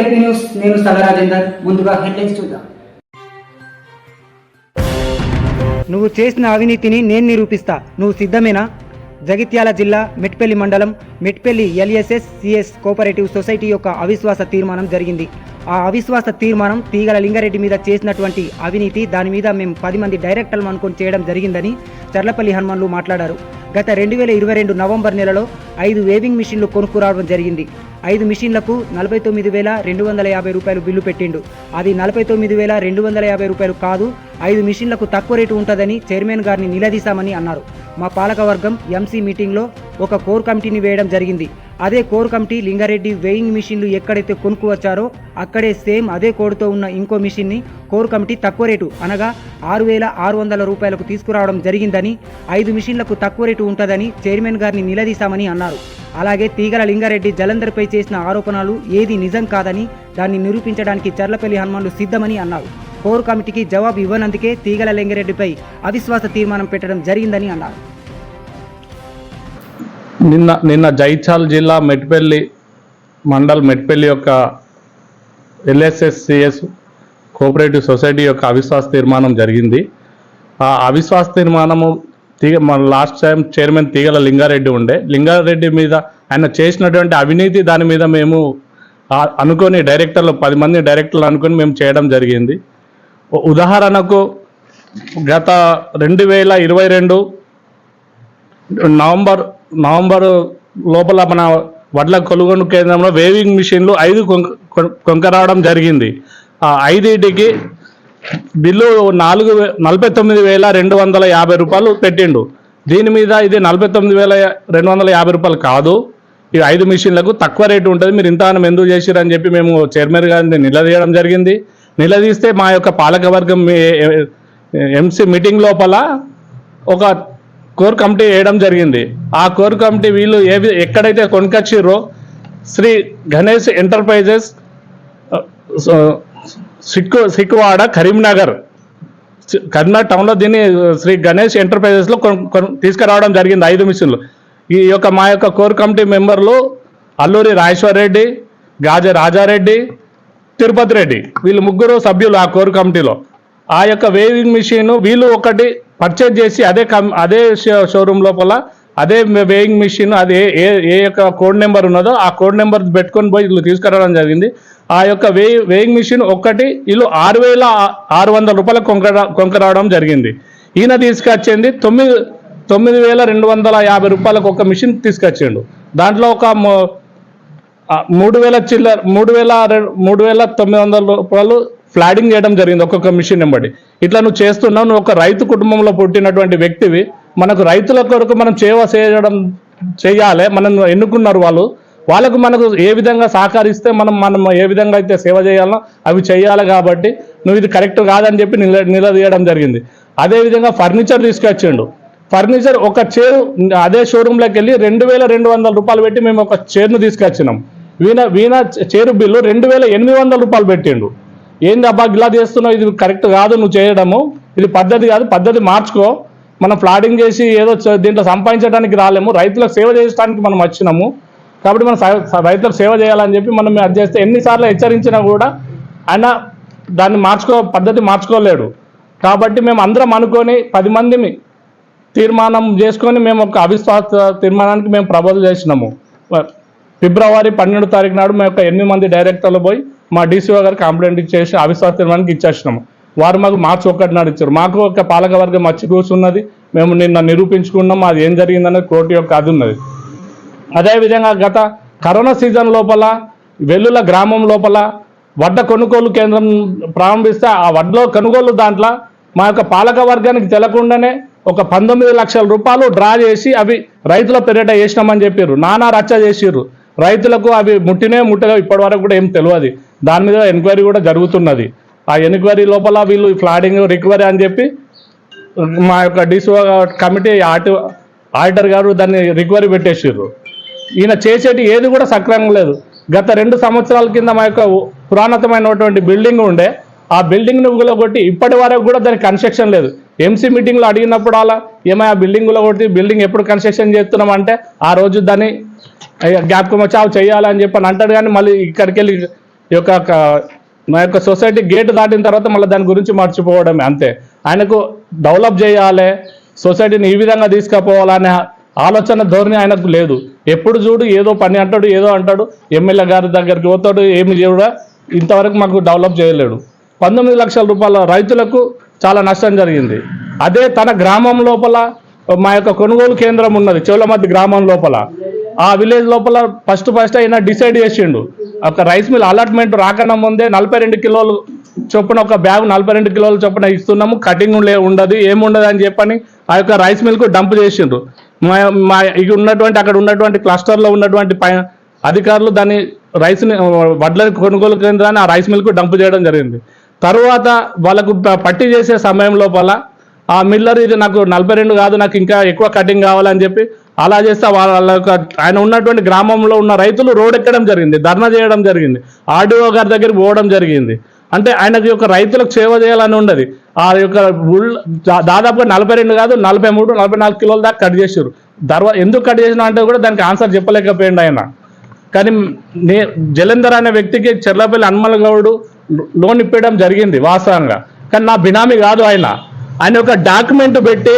LP news. నేను సగ రాజేందర్. ముందుగా హెడ్లైన్స్ చూద్దాం. నువ్వు చేసిన అవినీతిని నేను నిరూపిస్తా. నువ్వు సిద్ధమేనా? జగిత్యాల జిల్లా మెట్పల్లి మండలం Metpally LSS CS cooperative society యొక్క అవిశ్వాస తీర్మానం జరిగింది. ఆ అవిశ్వాస తీర్మానం తీగల లింగారెడ్డి మీద చేసినటువంటి అవినీతి దాని మీద మేము పది మంది డైరెక్టర్లు అనుకొని చేయడం జరిగిందని చర్లపల్లి హనుమాన్లు మాట్లాడారు. గత రెండు వేల ఇరవై రెండు నవంబర్ నెలలో ఐదు వేవింగ్ మిషన్లు కొనుక్కురావడం జరిగింది. ఐదు మిషన్లకు నలభై తొమ్మిది వేల రెండు వందల యాభై రూపాయలు బిల్లు పెట్టిండు. అది నలభై తొమ్మిది వేల రెండు వందల యాభై రూపాయలు కాదు ఐదు మిషన్లకు తక్కువ రేటు ఉంటుందని చైర్మన్ గారిని నిలదీశామని అన్నారు. మా పాలకవర్గం ఎంసీ మీటింగ్లో ఒక కోర్ కమిటీని వేయడం జరిగింది. అదే కోర్ కమిటీ లింగారెడ్డి వేయింగ్ మిషన్లు ఎక్కడైతే కొనుక్కు వచ్చారో అక్కడే సేమ్ అదే కోడ్తో ఉన్న ఇంకో మిషన్ని కోర్ కమిటీ తక్కువ రేటు అనగా ఆరు వేల ఆరు వందల రూపాయలకు తీసుకురావడం జరిగిందని ఐదు మిషన్లకు తక్కువ రేటు ఉంటుందని చైర్మన్ గారిని నిలదీశామని అన్నారు. అలాగే తీగల లింగారెడ్డి జలంధర్పై చేసిన ఆరోపణలు ఏది నిజం కాదని దాన్ని నిరూపించడానికి చర్లపల్లి హనుమాన్లు సిద్ధమని అన్నారు. కోర్ కమిటీకి జవాబు ఇవ్వనందుకే తీగల లింగారెడ్డిపై అవిశ్వాస తీర్మానం పెట్టడం జరిగిందని అన్నారు. నిన్న నిన్న జైచాల్ జిల్లా మెట్పల్లి మండల్ మెట్పల్లి యొక్క ఎల్ఎస్ఎస్సిఎస్ కోఆపరేటివ్ సొసైటీ యొక్క అవిశ్వాస తీర్మానం జరిగింది. ఆ అవిశ్వాస తీర్మానము తీగ మన లాస్ట్ టైం చైర్మన్ తీగల లింగారెడ్డి ఉండే. లింగారెడ్డి మీద ఆయన చేసినటువంటి అవినీతి దాని మీద మేము అనుకొని డైరెక్టర్లు పది మంది డైరెక్టర్లు అనుకొని మేము చేయడం జరిగింది. ఉదాహరణకు గత రెండు వేల ఇరవై రెండు నవంబర్ నవంబర్ లోపల మన వడ్ల కొనుగోలు కేంద్రంలో వేవింగ్ మిషన్లు ఐదు కొనుక కొను- జరిగింది. ఆ ఐదింటికి బిల్లు నాలుగు నలభై తొమ్మిది వేల రెండు వందల యాభై రూపాయలు పెట్టిండు. దీని మీద ఇది నలభై తొమ్మిది వేల రెండు వందల యాభై రూపాయలు కాదు. ఈ ఐదు మిషన్లకు తక్కువ రేటు ఉంటుంది. మీరు ఇంత ఇంతగానం ఎందుకు చేసిరని చెప్పి మేము చైర్మన్ గారిని నిలదీయడం జరిగింది. నిలదీస్తే మా యొక్క పాలకవర్గం ఎంసీ మీటింగ్ లోపల ఒక కోర్ కమిటీ వేయడం జరిగింది. ఆ కోర్ కమిటీ వీళ్ళు ఏ ఎక్కడైతే కొనుకొచ్చిర్రో శ్రీ గణేష్ ఎంటర్ప్రైజెస్ సిక్కు సిక్కువాడ కరీంనగర్ కరీంనగర్ టౌన్లో దీన్ని శ్రీ గణేష్ ఎంటర్ప్రైజెస్లో తీసుకురావడం జరిగింది ఐదు మిషన్లు. ఈ యొక్క మా యొక్క కోర్ కమిటీ మెంబర్లు అల్లూరి రాజేశ్వర్ రెడ్డి గాజ రాజారెడ్డి తిరుపతి రెడ్డి వీళ్ళు ముగ్గురు సభ్యులు ఆ కోర్ కమిటీలో. ఆ యొక్క వేవింగ్ మిషన్ వీళ్ళు ఒకటి పర్చేజ్ చేసి అదే కం అదే షోరూమ్ లోపల అదే వేయింగ్ మిషన్ అదే ఏ ఏ యొక్క కోడ్ నెంబర్ ఉన్నదో ఆ కోడ్ నెంబర్ పెట్టుకొని పోయి వీళ్ళు తీసుకురావడం జరిగింది. ఆ యొక్క వే వేయింగ్ మిషన్ ఒక్కటి వీళ్ళు ఆరు వేల ఆరు వందల రూపాయలకు కొంకరా కొంకరావడం జరిగింది. ఈయన తీసుకొచ్చింది తొమ్మిది తొమ్మిది వేల రెండు వందల యాభై రూపాయలకు ఒక మిషన్ తీసుకొచ్చిండు. దాంట్లో ఒక మూడు వేల చిల్లర మూడు వేల మూడు వేల తొమ్మిది వందల రూపాయలు ఫ్లాడింగ్ చేయడం జరిగింది ఒక్కొక్క మిషన్ వెంబడి. ఇట్లా నువ్వు చేస్తున్నావు నువ్వు ఒక రైతు కుటుంబంలో పుట్టినటువంటి వ్యక్తివి. మనకు రైతుల కొరకు మనం సేవ చేయడం చేయాలి మనం ఎన్నుకున్నారు వాళ్ళు. వాళ్ళకు మనకు ఏ విధంగా సహకరిస్తే మనం మనం ఏ విధంగా అయితే సేవ చేయాలో అవి చేయాలి కాబట్టి నువ్వు ఇది కరెక్ట్ కాదని చెప్పి నిల నిలదీయడం జరిగింది. అదేవిధంగా ఫర్నిచర్ తీసుకొచ్చిండు. ఫర్నిచర్ ఒక చైర్ అదే షోరూంలోకి వెళ్ళి రెండు వేల రెండు వందల రూపాయలు పెట్టి మేము ఒక చైర్ను తీసుకొచ్చినాం. వీణ వీణ చైరు బిల్లు రెండు వేల ఎనిమిది వందల రూపాయలు పెట్టిండు. ఏంది అబ్బా ఇలా చేస్తున్నావు? ఇది కరెక్ట్ కాదు నువ్వు చేయడము. ఇది పద్ధతి కాదు పద్ధతి మార్చుకో. మనం ఫ్లాడింగ్ చేసి ఏదో దీంట్లో సంపాదించడానికి రాలేము. రైతులకు సేవ చేయడానికి మనం వచ్చినాము. కాబట్టి మనం రైతులకు సేవ చేయాలని చెప్పి మనం అది చేస్తే ఎన్నిసార్లు హెచ్చరించినా కూడా ఆయన దాన్ని మార్చుకో పద్ధతి మార్చుకోలేడు. కాబట్టి మేము అందరం అనుకొని పది మందిని తీర్మానం చేసుకొని మేము ఒక అవిశ్వాస తీర్మానానికి మేము ప్రపోజల్ చేసినాము. ఫిబ్రవరి పన్నెండు తారీఖు నాడు మేము ఒక ఎనిమిది మంది డైరెక్టర్లు పోయి మా డీసీఓ గారు కంప్లైంట్ ఇచ్చేసి అవిశ్వాస తీర్మానికి ఇచ్చేసినాము. వారు మాకు మార్చి ఒకటి నాడు ఇచ్చారు. మాకు ఒక పాలకవర్గం వచ్చి కూర్చున్నది. మేము నిన్న నిరూపించుకున్నాం. అది ఏం జరిగిందనేది కోర్టు యొక్క అది ఉన్నది. అదేవిధంగా గత కరోనా సీజన్ లోపల వెల్లుల గ్రామం లోపల వడ్డ కొనుగోలు కేంద్రం ప్రారంభిస్తే ఆ వడ్లో కొనుగోలు దాంట్లో మా యొక్క పాలక వర్గానికి తెలకుండానే ఒక పంతొమ్మిది లక్షల రూపాయలు డ్రా చేసి అవి రైతుల పెరట వేసినామని చెప్పారు నానా రచ్చ చేసిర్రు. రైతులకు అవి ముట్టినే ముట్టగా ఇప్పటి వరకు కూడా ఏం తెలియదు. దాని మీద ఎంక్వైరీ కూడా జరుగుతున్నది. ఆ ఎంక్వైరీ లోపల వీళ్ళు ఫ్లాడింగ్ రికవరీ అని చెప్పి మా యొక్క డిసో కమిటీ ఆటి ఆడిటర్ గారు దాన్ని రికవరీ పెట్టేసారు ఈయన చేసేటి ఏది కూడా సక్రమంగా లేదు. గత రెండు సంవత్సరాల కింద మా యొక్క పురాణతమైనటువంటి బిల్డింగ్ ఉండే ఆ బిల్డింగ్ను కొట్టి ఇప్పటి వరకు కూడా దానికి కన్స్ట్రక్షన్ లేదు. ఎంసీ మీటింగ్లో అడిగినప్పుడు అలా ఏమైనా ఆ బిల్డింగ్లో కొట్టి బిల్డింగ్ ఎప్పుడు కన్స్ట్రక్షన్ చేస్తున్నాం అంటే ఆ రోజు దాన్ని జ్ఞాపకం వచ్చి అవి చేయాలని చెప్పి అని అంటాడు కానీ మళ్ళీ ఇక్కడికి వెళ్ళి యొక్క మా యొక్క సొసైటీ గేట్ దాటిన తర్వాత మళ్ళీ దాని గురించి మర్చిపోవడమే అంతే. ఆయనకు డెవలప్ చేయాలి సొసైటీని ఈ విధంగా తీసుకుపోవాలనే ఆలోచన ధోరణి ఆయనకు లేదు. ఎప్పుడు చూడు ఏదో పని అంటాడు ఏదో అంటాడు ఎమ్మెల్యే గారి దగ్గరికి పోతాడు ఏమి చేయడా ఇంతవరకు మాకు డెవలప్ చేయలేడు. పంతొమ్మిది లక్షల రూపాయల రైతులకు చాలా నష్టం జరిగింది. అదే తన గ్రామం లోపల మా యొక్క కొనుగోలు కేంద్రం ఉన్నది చెవులమద్ది గ్రామం లోపల. ఆ విలేజ్ లోపల ఫస్ట్ ఫస్ట్ అయినా డిసైడ్ చేసిండు. ఒక రైస్ మిల్ అలాట్మెంట్ రాకన్నా ముందే నలభై రెండు కిలోలు చొప్పున ఒక బ్యాగ్ నలభై రెండు కిలోలు చొప్పున ఇస్తున్నాము. కటింగ్ లే ఉండదు ఏముండదు అని చెప్పని ఆ యొక్క రైస్ మిల్కు డంప్ చేసిండ్రు. మా మా ఇక ఉన్నటువంటి అక్కడ ఉన్నటువంటి క్లస్టర్లో ఉన్నటువంటి పై అధికారులు దాన్ని రైస్ని వడ్ల కొనుగోలు కేంద్రాన్ని ఆ రైస్ మిల్కు డంప్ చేయడం జరిగింది. తరువాత వాళ్ళకు పట్టి చేసే సమయం లోపల ఆ మిల్లర్ ఇది నాకు నలభై రెండు కాదు నాకు ఇంకా ఎక్కువ కటింగ్ కావాలని చెప్పి అలా చేస్తే వాళ్ళ ఆయన ఉన్నటువంటి గ్రామంలో ఉన్న రైతులు రోడ్ ఎక్కడం జరిగింది ధర్నా చేయడం జరిగింది ఆర్డీఓ గారి దగ్గరికి పోవడం జరిగింది. అంటే ఆయనకి యొక్క రైతులకు సేవ చేయాలని ఉండదు. ఆ యొక్క దాదాపుగా నలభై రెండు కాదు నలభై మూడు నలభై నాలుగు కిలోల దాకా కట్ చేసారు తర్వాత ఎందుకు కట్ చేసిన అంటే కూడా దానికి ఆన్సర్ చెప్పలేకపోయింది ఆయన. కానీ నే జలంధర్ అనే వ్యక్తికి చెర్లపల్లి హనుమల్ గౌడు లోన్ ఇప్పించడం జరిగింది వాస్తవంగా. కానీ నా బినామీ కాదు ఆయన. ఆయన ఒక డాక్యుమెంట్ పెట్టి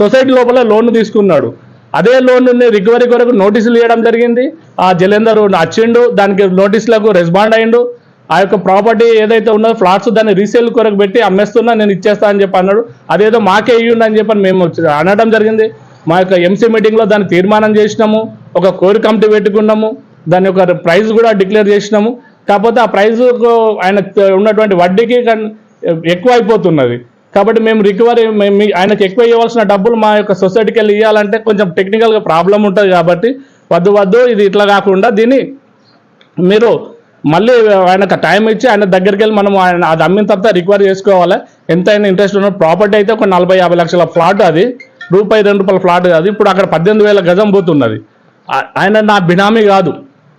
సొసైటీ లోపల లోన్ తీసుకున్నాడు. అదే లోన్ రికవరీ కొరకు నోటీసులు ఇవ్వడం జరిగింది. ఆ జలేందర్ వచ్చిండు దానికి నోటీసులకు రెస్పాండ్ అయ్యిండు. ఆ యొక్క ప్రాపర్టీ ఏదైతే ఉన్నదో ఫ్లాట్స్ దాన్ని రీసేల్ కొరకు పెట్టి అమ్మేస్తున్నా నేను ఇచ్చేస్తా అని చెప్పి అన్నాడు. అదేదో మాకే ఇయ్యండి అని చెప్పని మేము అనడం జరిగింది. మా యొక్క ఎంసీ మీటింగ్లో దాన్ని తీర్మానం చేసినాము. ఒక కోర్ కమిటీ పెట్టుకున్నాము. దాని యొక్క ప్రైస్ కూడా డిక్లేర్ చేసినాము. కాకపోతే ఆ ప్రైజ్ ఆయన ఉన్నటువంటి వడ్డీకి కన్- ఎక్కువ అయిపోతున్నది కాబట్టి మేము రికవరీ మేము మీ- ఆయనకు ఎక్కువ ఇవ్వాల్సిన డబ్బులు మా యొక్క సొసైటీకి వెళ్ళి ఇవ్వాలంటే కొంచెం టెక్నికల్గా ప్రాబ్లం ఉంటుంది కాబట్టి వద్దు వద్దు ఇది ఇట్లా కాకుండా దీన్ని మీరు మళ్ళీ ఆయనకు టైం ఇచ్చి ఆయన దగ్గరికి వెళ్ళి మనం ఆయన అది అమ్మిన తర్వాత రికవరీ చేసుకోవాలి. ఎంతైనా ఇంట్రెస్ట్ ఉన్న ప్రాపర్టీ అయితే ఒక నలభై యాభై లక్షల ఫ్లాట్ అది. రూపాయి రెండు రూపాయల ఫ్లాట్ అది ఇప్పుడు అక్కడ పద్దెనిమిది వేల గజం పోతున్నది. ఆయన నా బినామీ కాదు.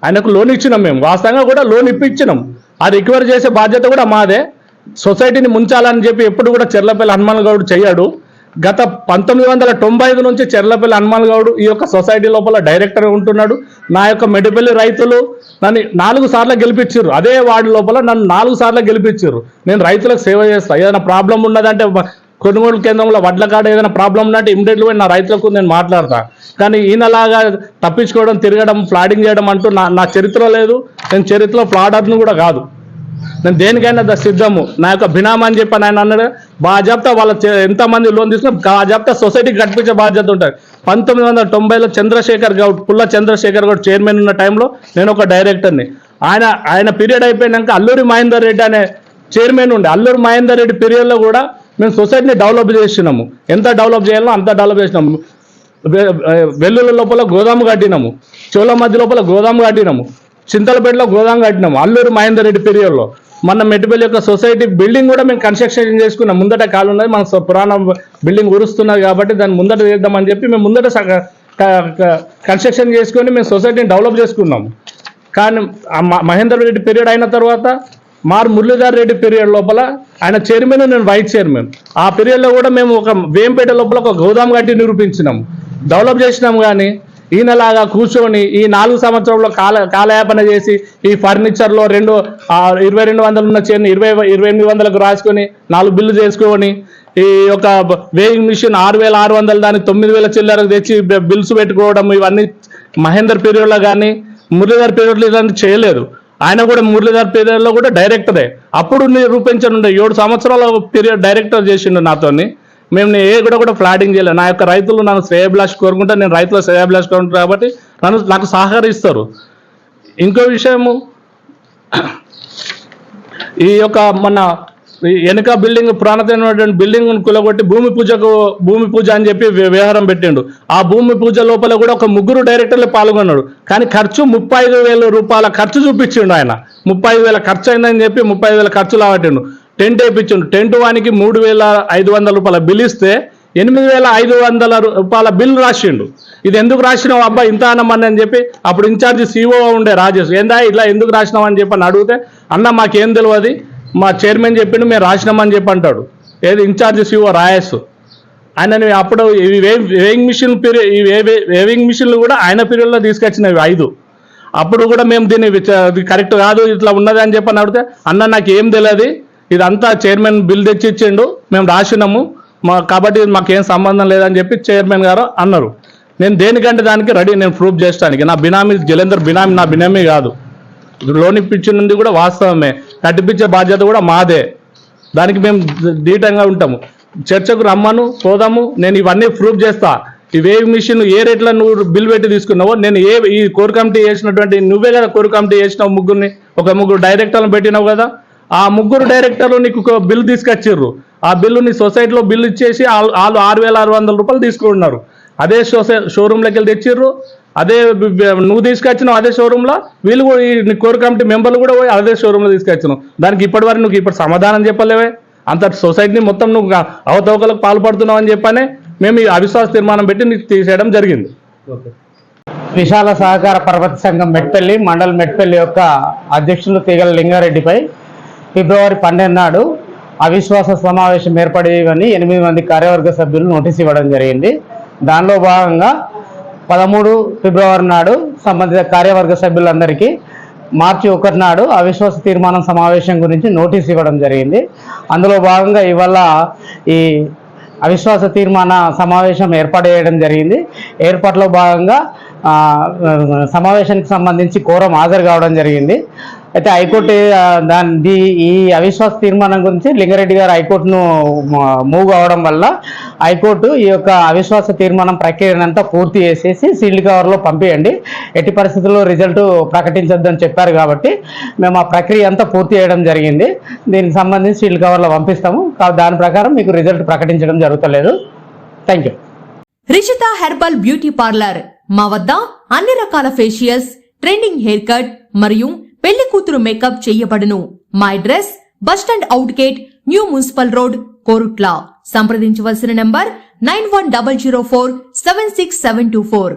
ఆయనకు లోన్ ఇచ్చినాం మేము. వాస్తవంగా కూడా లోన్ ఇప్పించినాం. ఆ రికవరీ చేసే బాధ్యత కూడా మాదే. సొసైటీని ముంచాలని చెప్పి ఎప్పుడు కూడా చెర్లపల్లి హనుమాన్ గౌడ్ చేయడు గత పంతొమ్మిది వందల తొంభై ఐదు నుంచి చెర్లపల్లి హనుమాన్ గౌడ్ ఈ యొక్క సొసైటీ లోపల డైరెక్టర్ ఉంటున్నాడు. నా యొక్క మెడిపల్లి రైతులు నన్ను నాలుగు సార్లు గెలిపించారు. అదే వార్డు లోపల నన్ను నాలుగు సార్లు గెలిపించారు. నేను రైతులకు సేవ చేస్తాను ఏదైనా ప్రాబ్లం ఉన్నదంటే కొనుగోలు కేంద్రంలో వడ్ల కాడ ఏదైనా ప్రాబ్లం ఉన్నట్టు ఇమీడియట్గా పోయి నా రైతులకు నేను మాట్లాడతా. కానీ ఈయనలాగా తప్పించుకోవడం తిరగడం ఫ్లాడింగ్ చేయడం అంటూ నా నా చరిత్ర లేదు. నేను చరిత్రలో ఫ్లాడర్ను కూడా కాదు. నేను దేనికైనా సిద్ధము. నా యొక్క బినామా అని చెప్పి ఆయన అన్నాడు. బాజాప్తా వాళ్ళ ఎంతమంది లోన్ తీసుకున్నా బాజాప్తా సొసైటీకి కట్టించే బాధ్యత ఉంటుంది పంతొమ్మిది వందల తొంభైలో చంద్రశేఖర్ గౌడ్ పుల్ల చంద్రశేఖర్ గౌడ్ చైర్మన్ ఉన్న టైంలో నేను ఒక డైరెక్టర్ని. ఆయన ఆయన పీరియడ్ అయిపోయినాక అల్లూరి మహేందర్ రెడ్డి అనే చైర్మన్ ఉండే. అల్లూరి మహేందర్ రెడ్డి పీరియడ్లో కూడా మేము సొసైటీని డెవలప్ చేసినాము. ఎంత డెవలప్ చేయాలో అంత డెవలప్ చేసినాము. వెల్లుల లోపల గోదాము కట్టినాము. చోళ మధ్య లోపల గోదాము కట్టినాము. చింతలపేటలో గోదాం కట్టినాము అల్లూరు మహేందర్ రెడ్డి పీరియడ్లో. మన మెట్టుపల్లి యొక్క సొసైటీ బిల్డింగ్ కూడా మేము కన్స్ట్రక్షన్ చేసుకున్నాం. ముందట కాలు ఉన్నది మన సొ- పురాణ బిల్డింగ్ ఉరుస్తున్నది కాబట్టి దాన్ని ముందట చేద్దామని చెప్పి మేము ముందట సగ- కన్స్ట్రక్షన్ చేసుకొని మేము సొసైటీని డెవలప్ చేసుకున్నాం. కానీ మ- మహేందర్ రెడ్డి పీరియడ్ అయిన తర్వాత మార్ మురళీధర్ రెడ్డి పీరియడ్ లోపల ఆయన చైర్మన్ నేను వైస్ చైర్మన్. ఆ పీరియడ్లో కూడా మేము ఒక వేంపేట లోపల ఒక గోదాం గట్టి నిరూపించినాం. డెవలప్ చేసినాం కానీ ఈయనలాగా కూర్చొని ఈ నాలుగు సంవత్సరంలో కాల కాలయాపన చేసి ఈ ఫర్నిచర్లో రెండు ఇరవై రెండు వందలు ఉన్న చైర్ని ఇరవై ఇరవై ఎనిమిది వందలకు రాసుకొని నాలుగు బిల్లు చేసుకొని ఈ యొక్క వేయింగ్ మిషన్ ఆరు వేల ఆరు వందలు దాన్ని తొమ్మిది వేల చిల్లరకు తెచ్చి బిల్స్ పెట్టుకోవడం ఇవన్నీ మహేందర్ పీరియడ్లో కానీ మురళీధర్ పీరియడ్లో ఇలాంటి చేయలేదు. ఆయన కూడా మురళీధర్ పీరియడ్లో కూడా డైరెక్టరే. అప్పుడు నిరూపించనుండే ఏడు సంవత్సరాల పీరియడ్ డైరెక్టర్ చేసిండు నాతోని. మేము నేను ఏ కూడా కూడా ఫ్లాటింగ్ చేయలేదు. నా యొక్క రైతులు నన్ను శ్రేయభిలాష్ కోరుకుంటా నేను రైతుల శ్రేయభిలాష్ కోరుకుంటాను కాబట్టి నన్ను నాకు సహకరిస్తారు. ఇంకో విషయము ఈ యొక్క మన ఈ వెనుక బిల్డింగ్ పురాతనమైనటువంటి బిల్డింగ్ కులగొట్టి భూమి పూజకు భూమి పూజ అని చెప్పి వ్యవహారం పెట్టిండు. ఆ భూమి పూజ లోపల కూడా ఒక ముగ్గురు డైరెక్టర్లు పాల్గొన్నాడు. కానీ ఖర్చు ముప్పై ఐదు వేల రూపాయల ఖర్చు చూపించిండు ఆయన. ముప్పై ఐదు వేల ఖర్చు అయిందని చెప్పి ముప్పై వేల ఖర్చు లావట్టిండు టెంట్ వేయించిండు టెంట్ వానికి మూడు వేల ఐదు వందల రూపాయల బిల్ ఇస్తే ఎనిమిది వేల ఐదు వందల రూపాయల బిల్ రాసిండు. ఇది ఎందుకు రాసినావు? అబ్బా ఇంత అనమని అని చెప్పి అప్పుడు ఇన్ఛార్జ్ సీఓ ఉండే రాజేష్ ఏందా ఇట్లా ఎందుకు రాసినావు? అని చెప్పి అని అడిగితే అన్న మాకేం తెలియదు మా చైర్మన్ చెప్పిండు మేము రాసినామని చెప్పి అంటాడు. ఏది? ఇన్ఛార్జ్ సీఓ రాయస్ ఆయన అప్పుడు ఇవి వేవింగ్ వేయింగ్ మిషన్ పీరియడ్ ఈ వేవింగ్ మిషన్లు కూడా ఆయన పీరియడ్లో తీసుకొచ్చినవి ఐదు. అప్పుడు కూడా మేము దీన్ని కరెక్ట్ కాదు ఇట్లా ఉన్నది అని చెప్పి అని అడిగితే అన్న నాకు ఏం తెలియదు ఇదంతా చైర్మన్ బిల్ తెచ్చి ఇచ్చిండు మేము రాసినాము. మా కాబట్టి మాకేం సంబంధం లేదని చెప్పి చైర్మన్ గారు అన్నారు. నేను దేనికంటే దానికి రెడీ నేను ప్రూఫ్ చేయడానికి నా బినామీ జలేందర్ బినామీ నా బినామీ కాదు. లోన్ ఇప్పించినది కూడా వాస్తవమే. కట్టిపించే బాధ్యత కూడా మాదే. దానికి మేము దీటంగా ఉంటాము. చర్చకు రమ్మను పోదాము నేను ఇవన్నీ ప్రూఫ్ చేస్తా. ఈ వేవ్ మిషన్ ఏ రేట్లో నువ్వు బిల్ పెట్టి తీసుకున్నావో నేను ఏ ఈ కోర్ కమిటీ చేసినటువంటి నువ్వే కదా కోర్ కమిటీ చేసినావు ముగ్గురిని. ఒక ముగ్గురు డైరెక్టర్లను పెట్టినావు కదా. ఆ ముగ్గురు డైరెక్టర్లు నీకు ఒక తీసుకొచ్చిర్రు. ఆ బిల్లు నీ సొసైటీలో బిల్లు ఇచ్చేసి వాళ్ళు ఆరు వేల ఆరు వందల రూపాయలు తీసుకుంటున్నారు అదే షోసే షోరూమ్లోకి వెళ్ళి తెచ్చిర్రు. అదే నువ్వు తీసుకొచ్చినావు అదే షోరూంలో వీళ్ళు కూడా ఈ కోర్ కమిటీ మెంబర్లు కూడా పోయి అదే షోరూంలో తీసుకొచ్చినావు. దానికి ఇప్పటి వరకు నువ్వు ఇప్పుడు సమాధానం చెప్పలేవే? అంత సొసైటీని మొత్తం నువ్వు అవతవకలకు పాల్పడుతున్నావు అని చెప్పనే మేము ఈ అవిశ్వాస తీర్మానం పెట్టి నీకు తీసేయడం జరిగింది. విశాల సహకార పర్వత సంఘం మెట్పల్లి మండల్ మెట్పల్లి యొక్క అధ్యక్షులు తీగల లింగారెడ్డిపై ఫిబ్రవరి పన్నెండు నాడు అవిశ్వాస సమావేశం ఏర్పడేవని ఎనిమిది మంది కార్యవర్గ సభ్యులు నోటీస్ ఇవ్వడం జరిగింది. దానిలో భాగంగా పదమూడు ఫిబ్రవరి నాడు సంబంధిత కార్యవర్గ సభ్యులందరికీ మార్చి ఒకటి నాడు అవిశ్వాస తీర్మానం సమావేశం గురించి నోటీస్ ఇవ్వడం జరిగింది. అందులో భాగంగా ఇవాళ ఈ అవిశ్వాస తీర్మాన సమావేశం ఏర్పాటు చేయడం జరిగింది. ఏర్పాటులో భాగంగా సమావేశానికి సంబంధించి కోరం హాజరు కావడం జరిగింది. అయితే హైకోర్టు దాని దీ- ఈ అవిశ్వాస తీర్మానం గురించి లింగారెడ్డి గారు హైకోర్టును మూవ్ అవడం వల్ల హైకోర్టు ఈ యొక్క అవిశ్వాస తీర్మానం ప్రక్రియనంతా పూర్తి చేసేసి సీల్డ్ కవర్లో పంపించండి ఎట్టి పరిస్థితుల్లో రిజల్ట్ ప్రకటించొద్దని చెప్పారు కాబట్టి మేము ఆ ప్రక్రియ అంతా పూర్తి చేయడం జరిగింది. దీనికి సంబంధించి సీల్డ్ కవర్లో పంపిస్తాము. దాని ప్రకారం మీకు రిజల్ట్ ప్రకటించడం జరుగుతలేదు. Thank you. Rishitha herbal beauty parlour. మా వద్ద అన్ని రకాల ఫేషియల్స్ ట్రెండింగ్ హెయిర్ కట్ మరియు పెళ్ళి కూతురు మేకప్ చేయబడును. మా address bus stand out gate new municipal road Korutla. సంప్రదించవలసిన number nine one double zero four seven six seven two four.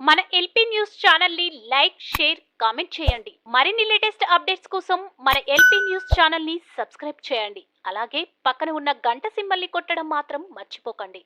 మన ఎల్పి న్యూస్ ఛానల్ని లైక్ షేర్ కామెంట్ చేయండి. మరిన్ని లేటెస్ట్ అప్డేట్స్ కోసం మన ఎల్పి న్యూస్ ఛానల్ని సబ్స్క్రైబ్ చేయండి. అలాగే పక్కన ఉన్న గంట సింబల్ని కొట్టడం మాత్రం మర్చిపోకండి.